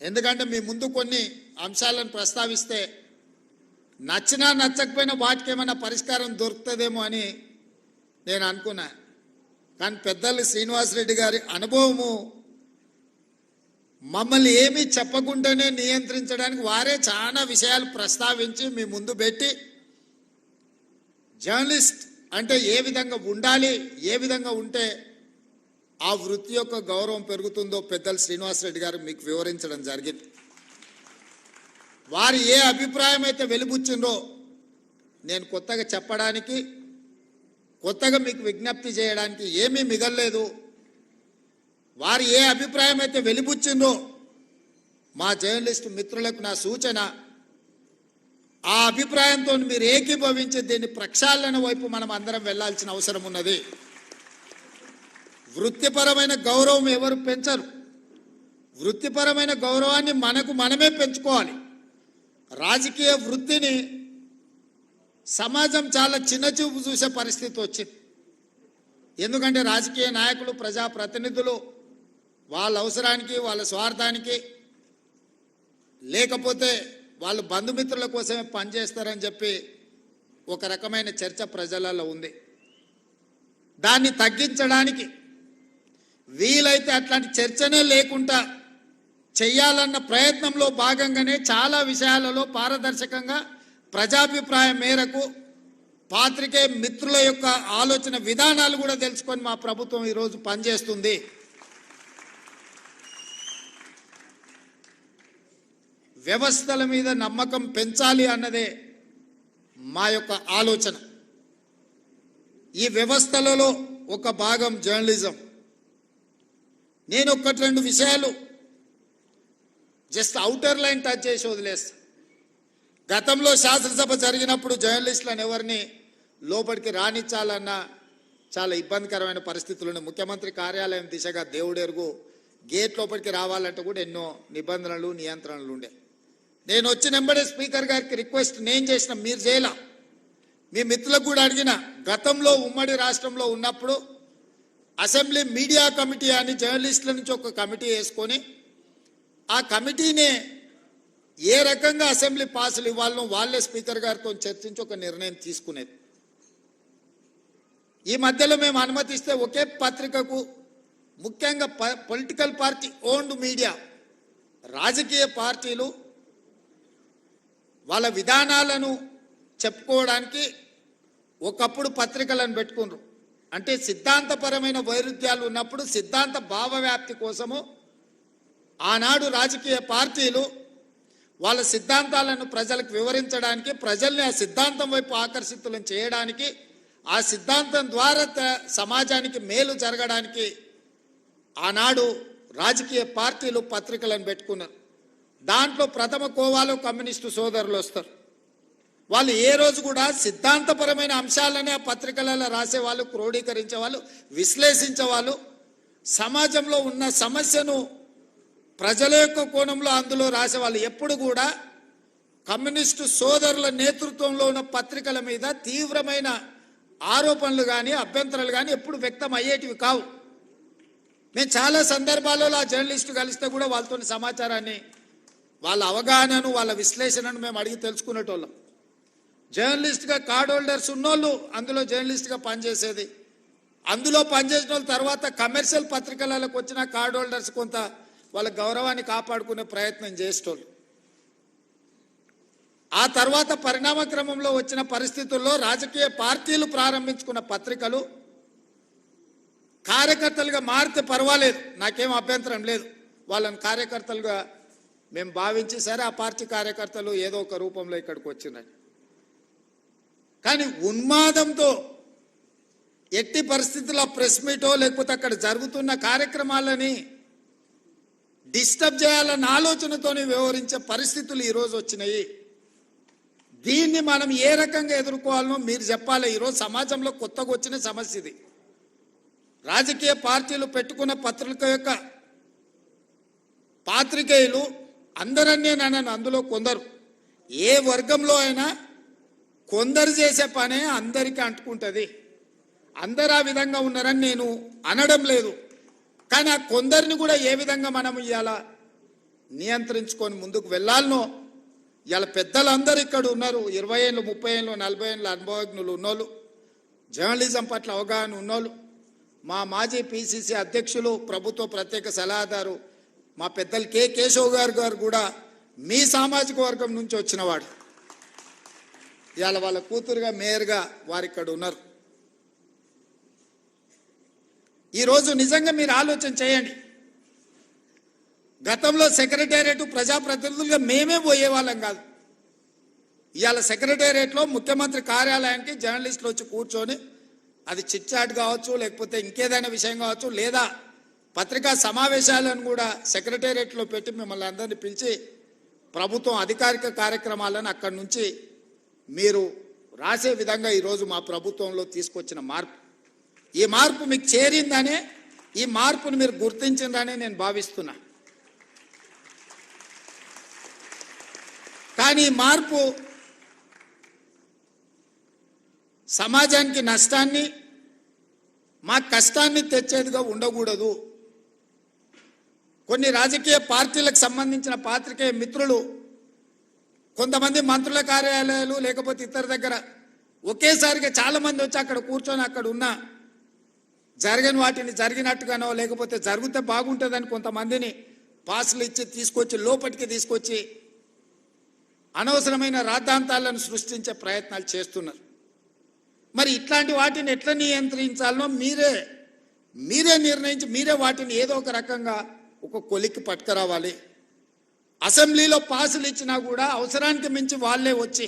ఎందుకంటే మీ ముందు కొన్ని అంశాలను ప్రస్తావిస్తే నచ్చినా నచ్చకపోయినా వాటికి ఏమైనా పరిష్కారం దొరుకుతుందేమో అని నేను అనుకున్నా. కానీ పెద్దలు శ్రీనివాసరెడ్డి గారి అనుభవము మమ్మల్ని ఏమీ చెప్పకుండానే నియంత్రించడానికి వారే చాలా విషయాలు ప్రస్తావించి మీ ముందు పెట్టి జర్నలిస్ట్ అంటే ఏ విధంగా ఉండాలి ఏ విధంగా ఉంటే ఆ వృత్తి యొక్క గౌరవం పెరుగుతుందో పెద్దలు శ్రీనివాసరెడ్డి గారు మీకు వివరించడం జరిగింది. వారు ఏ అభిప్రాయం అయితే వెలుబుచ్చిందో నేను కొత్తగా చెప్పడానికి కొత్తగా మీకు విజ్ఞప్తి చేయడానికి ఏమీ మిగల్లేదు. వారు ఏ అభిప్రాయం అయితే వెలిబుచ్చిందో మా జర్నలిస్టు మిత్రులకు నా సూచన ఆ అభిప్రాయంతో మీరు ఏకీభవించి దీన్ని ప్రక్షాళన వైపు మనం అందరం వెళ్ళాల్సిన అవసరం ఉన్నది. వృత్తిపరమైన గౌరవం ఎవరు పెంచరు? వృత్తిపరమైన గౌరవాన్ని మనకు మనమే పెంచుకోవాలి. రాజకీయ వృత్తిని సమాజం చాలా చిన్నచూపు చూసే పరిస్థితి వచ్చింది. ఎందుకంటే రాజకీయ నాయకులు ప్రజాప్రతినిధులు వాళ్ళ అవసరానికి వాళ్ళ స్వార్థానికి లేకపోతే వాళ్ళు బంధుమిత్రుల కోసమే పనిచేస్తారని చెప్పి ఒక రకమైన చర్చ ప్రజలలో ఉంది. దాన్ని తగ్గించడానికి వీలైతే అట్లాంటి చర్చనే లేకుండా చెయ్యాలన్న ప్రయత్నంలో భాగంగానే చాలా విషయాలలో పారదర్శకంగా ప్రజాభిప్రాయం మేరకు పాత్రికే మిత్రుల యొక్క ఆలోచన విధానాలు కూడా తెలుసుకొని మా ప్రభుత్వం ఈరోజు పనిచేస్తుంది. వ్యవస్థల మీద నమ్మకం పెంచాలి అన్నదే మా యొక్క ఆలోచన. ఈ వ్యవస్థలలో ఒక భాగం జర్నలిజం. నేను ఒక్కటి రెండు విషయాలు. జస్ట్ అవుటర్ లైన్ టచ్ చేసి వదిలేస్తా. గతంలో శాసనసభ జరిగినప్పుడు జర్నలిస్టులను ఎవరిని లోపలికి రాణించాలన్న చాలా ఇబ్బందికరమైన పరిస్థితులను ముఖ్యమంత్రి కార్యాలయం దిశగా దేవుడెరుగు గేట్ లోపలికి రావాలంటే కూడా ఎన్నో నిబంధనలు నియంత్రణలు ఉండే. నేను వచ్చిన వెంబడే స్పీకర్ గారికి రిక్వెస్ట్ నేను చేసిన మీరు చేయలా. మీ మిత్రులకు కూడా అడిగిన గతంలో ఉమ్మడి రాష్ట్రంలో ఉన్నప్పుడు అసెంబ్లీ మీడియా కమిటీ అని జర్నలిస్టుల నుంచి ఒక కమిటీ వేసుకొని ఆ కమిటీనే ఏ రకంగా అసెంబ్లీ పాసులు ఇవ్వాలనో వాళ్ళే స్పీకర్ గారితో చర్చించి ఒక నిర్ణయం తీసుకునేది. ఈ మధ్యలో మేము అనుమతిస్తే ఒకే పత్రికకు ముఖ్యంగా పొలిటికల్ పార్టీ ఓన్డ్ మీడియా రాజకీయ పార్టీలు వాళ్ళ విధానాలను చెప్పుకోవడానికి ఒకప్పుడు పత్రికలను పెట్టుకున్నారు. అంటే సిద్ధాంతపరమైన వైరుధ్యాలు ఉన్నప్పుడు సిద్ధాంత భావవ్యాప్తి కోసము ఆనాడు రాజకీయ పార్టీలు వాళ్ళ సిద్ధాంతాలను ప్రజలకు వివరించడానికి ప్రజల్ని ఆ సిద్ధాంతం వైపు ఆకర్షితులను చేయడానికి ఆ సిద్ధాంతం ద్వారా సమాజానికి మేలు జరగడానికి ఆనాడు రాజకీయ పార్టీలు పత్రికలను పెట్టుకున్నారు. దాంట్లో ప్రథమ కోవాలో కమ్యూనిస్టు సోదరులు వస్తారు. వాళ్ళు ఏ రోజు కూడా సిద్ధాంతపరమైన అంశాలనే ఆ పత్రికలలో రాసేవాళ్ళు క్రోడీకరించే వాళ్ళు విశ్లేషించే వాళ్ళు సమాజంలో ఉన్న సమస్యను ప్రజల యొక్క కోణంలో అందులో రాసేవాళ్ళు. ఎప్పుడు కూడా కమ్యూనిస్టు సోదరుల నేతృత్వంలో ఉన్న పత్రికల మీద తీవ్రమైన ఆరోపణలు కానీ అభ్యంతరాలు కానీ ఎప్పుడు వ్యక్తం అయ్యేటివి కావు. మేము చాలా సందర్భాలలో ఆ జర్నలిస్టు కలిస్తే కూడా వాళ్ళతో సమాచారాన్ని వాళ్ళ అవగాహనను వాళ్ళ విశ్లేషణను మేము అడిగి తెలుసుకునేటోళ్ళం. జర్నలిస్ట్గా కార్డ్ హోల్డర్స్ ఉన్నోళ్ళు అందులో జర్నలిస్ట్గా పనిచేసేది. అందులో పనిచేసిన వాళ్ళ తర్వాత కమర్షియల్ పత్రికలకు వచ్చిన కార్డ్ హోల్డర్స్ కొంత వాళ్ళ గౌరవాన్ని కాపాడుకునే ప్రయత్నం చేసేటోళ్ళు. ఆ తర్వాత పరిణామ క్రమంలో వచ్చిన పరిస్థితుల్లో రాజకీయ పార్టీలు ప్రారంభించుకున్న పత్రికలు కార్యకర్తలుగా మారితే పర్వాలేదు నాకేం అభ్యంతరం లేదు. వాళ్ళని కార్యకర్తలుగా మేము భావించి సరే ఆ పార్టీ కార్యకర్తలు ఏదో ఒక రూపంలో ఇక్కడికి వచ్చినాయి కానీ ఉన్మాదంతో ఎట్టి పరిస్థితుల్లో ప్రెస్ మీటో లేకపోతే అక్కడ జరుగుతున్న కార్యక్రమాలని డిస్టర్బ్ చేయాలన్న ఆలోచనతోని వ్యవహరించే పరిస్థితులు ఈరోజు వచ్చినాయి. దీన్ని మనం ఏ రకంగా ఎదుర్కోవాలనో మీరు చెప్పాలి. ఈరోజు సమాజంలో కొత్తగా వచ్చిన సమస్య ఇది. రాజకీయ పార్టీలు పెట్టుకున్న పత్రిక యొక్క పాత్రికేయులు అందరన్నీ నన్ను అందులో కొందరు. ఏ వర్గంలో అయినా కొందరు చేసే పనే అందరికీ అంటుకుంటుంది. అందరు ఆ విధంగా ఉన్నారని నేను అనడం లేదు. కానీ ఆ కొందరిని కూడా ఏ విధంగా మనం ఇవాళ నియంత్రించుకొని ముందుకు వెళ్ళాలనో ఇవాళ పెద్దలందరూ ఇక్కడ ఉన్నారు. ఇరవై ఏళ్ళు ముప్పై ఏళ్ళు నలభై ఏళ్ళు అనుభవజ్ఞులు ఉన్నోళ్ళు. జర్నలిజం పట్ల అవగాహన ఉన్నోళ్ళు. మా మాజీ పిసిసి అధ్యక్షులు ప్రభుత్వ ప్రత్యేక సలహాదారు మా పెద్దలు కె. కేశవ్ గారు గారు కూడా మీ సామాజిక వర్గం నుంచి వచ్చినవాడు ఇవాళ వాళ్ళ కూతురుగా మేయర్గా వారిక్కడ ఇక్కడ ఉన్నారు. ఈరోజు నిజంగా మీరు ఆలోచన చేయండి. గతంలో సెక్రటేరియట్ ప్రజాప్రతినిధులుగా మేమే పోయేవాళ్ళం కాదు. ఇవాళ సెక్రటేరియట్లో ముఖ్యమంత్రి కార్యాలయానికి జర్నలిస్టులు వచ్చి కూర్చొని అది చిట్చాట్ కావచ్చు లేకపోతే ఇంకేదైనా విషయం కావచ్చు లేదా పత్రికా సమావేశాలను కూడా సెక్రటేరియట్లో పెట్టి మిమ్మల్ని అందరినీ పిలిచి ప్రభుత్వం అధికారిక కార్యక్రమాలను అక్కడి నుంచి మీరు రాసే విధంగా ఈరోజు మా ప్రభుత్వంలో తీసుకొచ్చిన మార్పు. ఈ మార్పు మీకు చేరిందనే ఈ మార్పును మీరు గుర్తించిందనే నేను భావిస్తున్నా. కానీ ఈ మార్పు సమాజానికి నష్టాన్ని మా కష్టాన్ని తెచ్చేదిగా ఉండకూడదు. కొన్ని రాజకీయ పార్టీలకు సంబంధించిన పాత్రికేయ మిత్రులు కొంతమంది మంత్రుల కార్యాలయాలు లేకపోతే ఇతర దగ్గర ఒకేసారిగా చాలా మంది వచ్చి అక్కడ కూర్చొని అక్కడ ఉన్న జరగని వాటిని జరిగినట్టుగానో లేకపోతే జరిగితే బాగుంటుందని కొంతమందిని పాసులు ఇచ్చి తీసుకొచ్చి లోపలికి తీసుకొచ్చి అనవసరమైన రాద్ధాంతాలను సృష్టించే ప్రయత్నాలు చేస్తున్నారు. మరి ఇట్లాంటి వాటిని ఎట్లా నియంత్రించాలనో మీరే మీరే నిర్ణయించి మీరే వాటిని ఏదో ఒక రకంగా ఒక కొలిక్కి పట్టుకురావాలి. అసెంబ్లీలో పాసులు ఇచ్చినా కూడా అవసరానికి మించి వాళ్ళే వచ్చి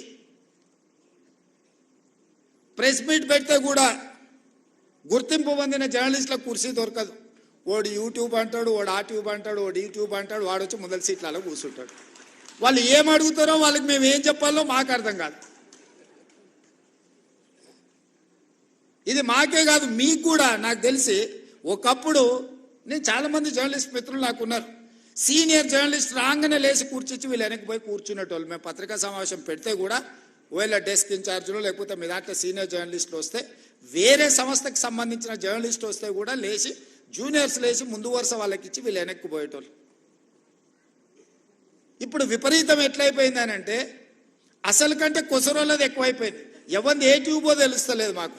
ప్రెస్ మీట్ పెడితే కూడా గుర్తింపు పొందిన జర్నలిస్టులకు కుర్చీ దొరకదు. వాడు యూట్యూబ్ అంటాడు వాడు ఆ ట్యూబ్ అంటాడు వాడు యూట్యూబ్ అంటాడు వాడు వచ్చి మొదటి సీట్లలో కూర్చుంటాడు. వాళ్ళు ఏం అడుగుతారో వాళ్ళకి మేము ఏం చెప్పాలో మాకు అర్థం కాదు. ఇది మాకే కాదు మీకు కూడా నాకు తెలిసి ఒకప్పుడు నేను చాలామంది జర్నలిస్ట్ మిత్రులు నాకు ఉన్నారు సీనియర్ జర్నలిస్ట్ రాగానే లేచి కూర్చొచ్చి వీళ్ళు వెనక్కి పోయి కూర్చునేటోళ్ళు. మేము పత్రికా సమావేశం పెడితే కూడా ఒకవేళ డెస్క్ ఇన్ఛార్జ్లో లేకపోతే మీ దాంట్లో సీనియర్ జర్నలిస్టులు వస్తే వేరే సంస్థకి సంబంధించిన జర్నలిస్ట్ వస్తే కూడా లేచి జూనియర్స్ లేచి ముందు వరుస వాళ్ళకి ఇచ్చి వీళ్ళు వెనక్కి పోయేటోళ్ళు. ఇప్పుడు విపరీతం ఎట్లయిపోయింది అంటే అసలు కంటే కొసరోళ్ళది ఎక్కువైపోయింది. ఎవరిది ఏ ట్యూబో తెలుస్తలేదు మాకు.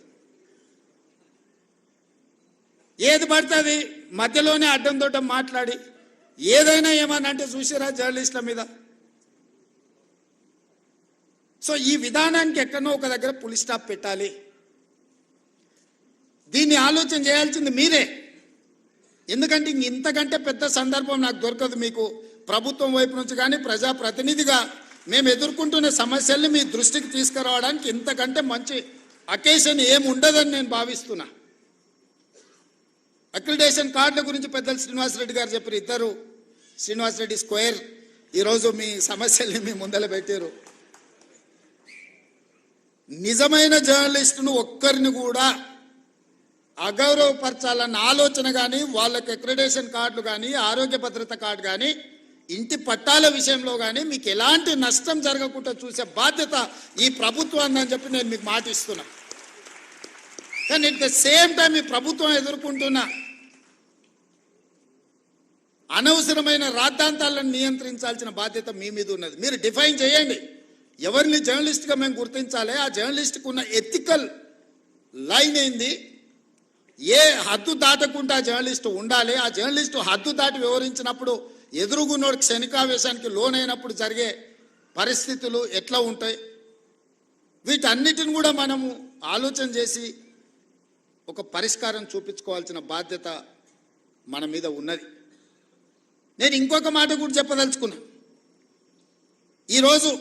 ఏది పడుతుంది? మధ్యలోనే అడ్డం దొడ్డం మాట్లాడి. ఏదైనా ఏమని అంటే చూసిరా జర్నలిస్టుల మీద? సో ఈ విధానానికి ఎక్కడనో ఒక దగ్గర పులి స్టాప్ పెట్టాలి. దీన్ని ఆలోచన చేయాల్సింది మీరే. ఎందుకంటే ఇంక ఇంతకంటే పెద్ద సందర్భం నాకు దొరకదు మీకు. ప్రభుత్వం వైపు నుంచి కానీ ప్రజాప్రతినిధిగా మేము ఎదుర్కొంటున్న సమస్యల్ని మీ దృష్టికి తీసుకురావడానికి ఇంతకంటే మంచి అకేషన్ ఏమి ఉండదని నేను భావిస్తున్నా. అక్రిడేషన్ కార్డుల గురించి పెద్దలు శ్రీనివాసరెడ్డి గారు చెప్పారు. ఇద్దరు శ్రీనివాసరెడ్డి స్క్వేర్. ఈరోజు మీ సమస్యల్ని మీ ముందర పెట్టారు. నిజమైన జర్నలిస్టును ఒక్కరిని కూడా అగౌరవపరచాలన్న ఆలోచన కానీ వాళ్ళకి అక్రిడేషన్ కార్డులు కానీ ఆరోగ్య భద్రత కార్డు కానీ ఇంటి పట్టాల విషయంలో కానీ మీకు ఎలాంటి నష్టం జరగకుండా చూసే బాధ్యత ఈ ప్రభుత్వం అని చెప్పి నేను మీకు మాటిస్తున్నా కానీ ఇట్ ద సేమ్ టైం ఈ ప్రభుత్వం ఎదుర్కొంటున్న అనవసరమైన రాద్ధాంతాలను నియంత్రించాల్సిన బాధ్యత మీ మీద ఉన్నది. మీరు డిఫైన్ చేయండి. ఎవరిని జర్నలిస్ట్గా మేము గుర్తించాలి? ఆ జర్నలిస్ట్కి ఉన్న ఎథికల్ లైన్ ఏంది? ఏ హద్దు దాటకుండా జర్నలిస్ట్ ఉండాలి? ఆ జర్నలిస్టు హద్దు దాటి వివరించినప్పుడు ఎదురుగున్నోడు క్షణికావేశానికి లోనైనప్పుడు జరిగే పరిస్థితులు ఎట్లా ఉంటాయి? వీటన్నిటిని కూడా మనము ఆలోచన చేసి ఒక పరిష్కారం చూపించుకోవాల్సిన బాధ్యత మన మీద ఉన్నది. నేను ఇంకొక మాట కూడా చెప్పదలుచుకున్నా. ఈరోజు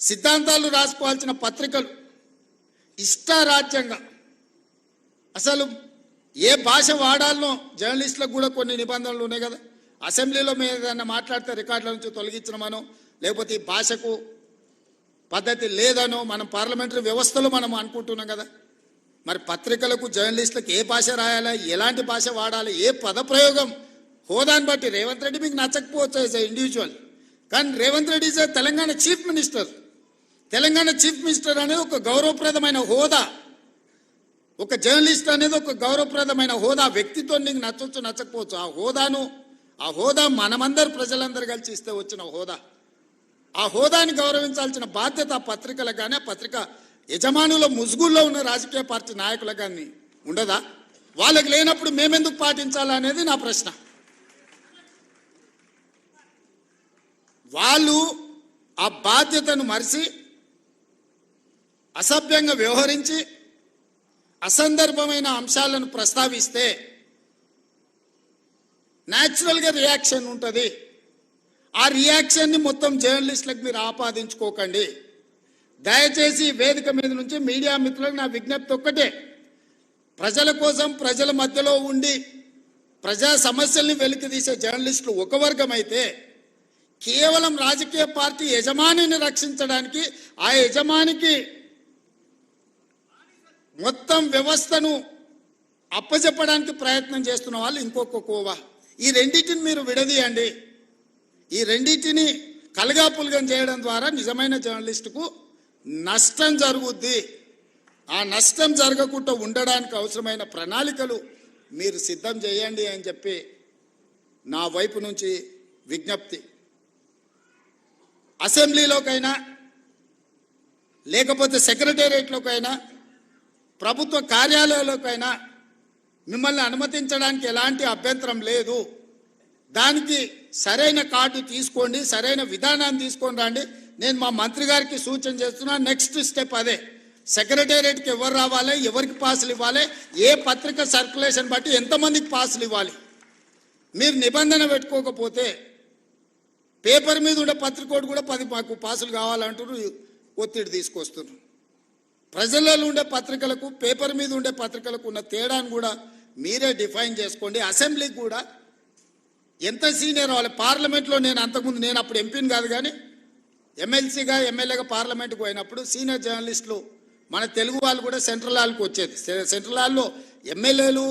సిద్ధాంతాలు రాసుకోవాల్సిన పత్రికలు ఇష్టారాజ్యంగా అసలు ఏ భాష వాడాలనో జర్నలిస్టులకు కూడా కొన్ని నిబంధనలు ఉన్నాయి కదా. అసెంబ్లీలో మేము ఏదైనా మాట్లాడితే రికార్డుల నుంచి తొలగించడమనో లేకపోతే ఈ భాషకు పద్ధతి లేదనో మనం పార్లమెంటరీ వ్యవస్థలో మనం అనుకుంటున్నాం కదా. మరి పత్రికలకు జర్నలిస్టులకు ఏ భాష రాయాలా? ఎలాంటి భాష వాడాలి? ఏ పదప్రయోగం? హోదాని బట్టి రేవంత్ రెడ్డి మీకు నచ్చకపోవచ్చు యాజ్ ఇండివిజువల్ కానీ Revanth Reddy is Telangana chief minister Telangana chief minister అనేది ఒక గౌరవప్రదమైన హోదా. ఒక జర్నలిస్ట్ అనేది ఒక గౌరవప్రదమైన హోదా. వ్యక్తితో నీకు నచ్చవచ్చు నచ్చకపోవచ్చు. ఆ హోదాను ఆ హోదా మనమందరు ప్రజలందరూ కలిసి ఇస్తే వచ్చిన హోదా. ఆ హోదాని గౌరవించాల్సిన బాధ్యత పత్రికలకు కానీ పత్రిక యజమానుల ముసుగుల్లో ఉన్న రాజకీయ పార్టీ నాయకులకు కానీ ఉండదా? వాళ్ళకి లేనప్పుడు మేమెందుకు పాటించాలనేది నా ప్రశ్న. వాళ్ళు ఆ బాధ్యతను మరిచి అసభ్యంగా వ్యవహరించి అసందర్భమైన అంశాలను ప్రస్తావిస్తే న్యాచురల్గా రియాక్షన్ ఉంటుంది. ఆ రియాక్షన్ని మొత్తం జర్నలిస్టులకు మీరు ఆపాదించుకోకండి. దయచేసి వేదిక మీద నుంచి మీడియా మిత్రులకు నా విజ్ఞప్తి ఒక్కటే. ప్రజల కోసం ప్రజల మధ్యలో ఉండి ప్రజా సమస్యల్ని వెలికి తీసే జర్నలిస్టులు ఒక వర్గం అయితే కేవలం రాజకీయ పార్టీ యజమానిని రక్షించడానికి ఆ యజమానికి మొత్తం వ్యవస్థను అప్పచెప్పడానికి ప్రయత్నం చేస్తున్న వాళ్ళు ఇంకొక కోవా. ఈ రెండింటిని మీరు విడదీయండి. ఈ రెండింటిని కలగాపులగం చేయడం ద్వారా నిజమైన జర్నలిస్టుకు నష్టం జరుగుద్ది. ఆ నష్టం జరగకుండా ఉండడానికి అవసరమైన ప్రణాళికలు మీరు సిద్ధం చేయండి అని చెప్పి నా వైపు నుంచి విజ్ఞప్తి. అసెంబ్లీలోకైనా లేకపోతే సెక్రటేరియట్లోకైనా ప్రభుత్వ కార్యాలయాలకైనా మిమ్మల్ని అనుమతించడానికి ఎలాంటి అభ్యంతరం లేదు. దానికి సరైన కార్డు తీసుకోండి సరైన విధానాన్ని తీసుకొని రండి. నేను మా మంత్రి గారికి సూచన చేస్తున్నా నెక్స్ట్ స్టెప్ అదే. సెక్రటేరియట్కి ఎవరు రావాలి ఎవరికి పాసులు ఇవ్వాలి ఏ పత్రిక సర్క్యులేషన్ బట్టి ఎంతమందికి పాసులు ఇవ్వాలి. మీరు నిబంధన పెట్టుకోకపోతే పేపర్ మీద ఉండే పత్రికోడు కూడా పది మాకు పాసులు కావాలంటున్నారు ఒత్తిడి తీసుకొస్తున్నారు ప్రజలలో ఉండే పత్రికలకు పేపర్ మీద ఉండే పత్రికలకు ఉన్న తేడాను కూడా మీరే డిఫైన్ చేసుకోండి. అసెంబ్లీకి కూడా ఎంత సీనియర్ వాళ్ళు పార్లమెంట్లో నేను అంతకుముందు నేను అప్పుడు ఎంపీని కాదు కానీ ఎమ్మెల్సీగా ఎమ్మెల్యేగా పార్లమెంట్కి పోయినప్పుడు సీనియర్ జర్నలిస్టులు మన తెలుగు వాళ్ళు కూడా సెంట్రల్ హాల్కి వచ్చేది. సెంట్రల్ హాల్లో ఎమ్మెల్యేలు